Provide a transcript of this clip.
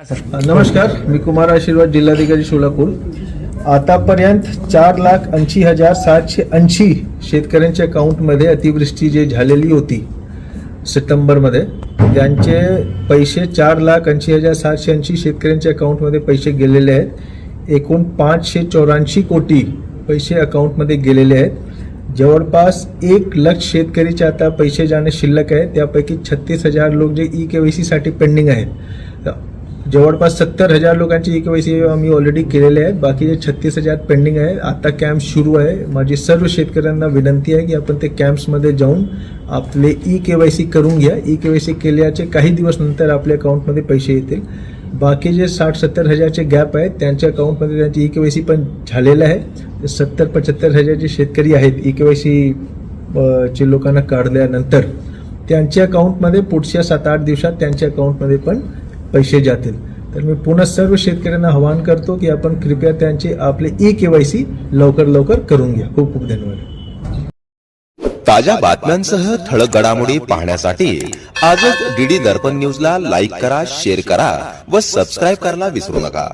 नमस्कार मी कुमार आशीर्वाद जिल्हाधिकारी सोलापूर. आतापर्यंत चार लाख ऐंशी हजार सातशे ऐंशी शेतकऱ्यांच्या अकाउंटमध्ये अतिवृष्टी जे झालेली होती सप्टेंबरमध्ये त्यांचे पैसे चार लाख ऐंशी हजार सातशे ऐंशी शेतकऱ्यांच्या अकाउंटमध्ये पैसे गेलेले आहेत. एकूण पाचशे चौऱ्याऐंशी कोटी पैसे अकाउंटमध्ये गेलेले आहेत. जवळपास एक लक्ष शेतकरीचे आता पैसे जाणे शिल्लक आहे. त्यापैकी छत्तीस हजार लोक जे ई के वाय सीसाठी पेंडिंग आहेत. जवळपास सत्तर हजार लोकांची ई के वाय सी आम्ही ऑलरेडी केलेले आहेत. बाकीचे छत्तीस हजार पेंडिंग आहे आता कॅम्प सुरू आहे. माझी सर्व शेतकऱ्यांना विनंती आहे की आपण ते कॅम्प्समध्ये जाऊन आपले ई के वाय सी करून घ्या. ई के वाय सी केल्याचे काही दिवस नंतर आपल्या अकाउंटमध्ये पैसे येतील. बाकी जे साठ सत्तर हजारचे गॅप आहेत त्यांच्या अकाउंटमध्ये त्यांची ई के वाय सी पण झालेलं आहे. सत्तर पंच्याहत्तर हजार जे शेतकरी आहेत ई के वाय सी चे लोकांना काढल्यानंतर त्यांच्या अकाउंटमध्ये पुढच्या सात आठ दिवसात त्यांच्या अकाउंटमध्ये पण पैसे जातील. तर मी पुन्हा सर्व शेतकऱ्यांना आवाहन करतो की आपण कृपया त्यांचे आपले ई के वाय सी लवकर लवकर करून घ्या. खूप खूप धन्यवाद. ताज्या बातम्यांसह ठळक घडामोडी पाहण्यासाठी आजच डीडी दर्पण न्यूजला लाईक करा शेअर करा व सबस्क्राईब करायला विसरू नका.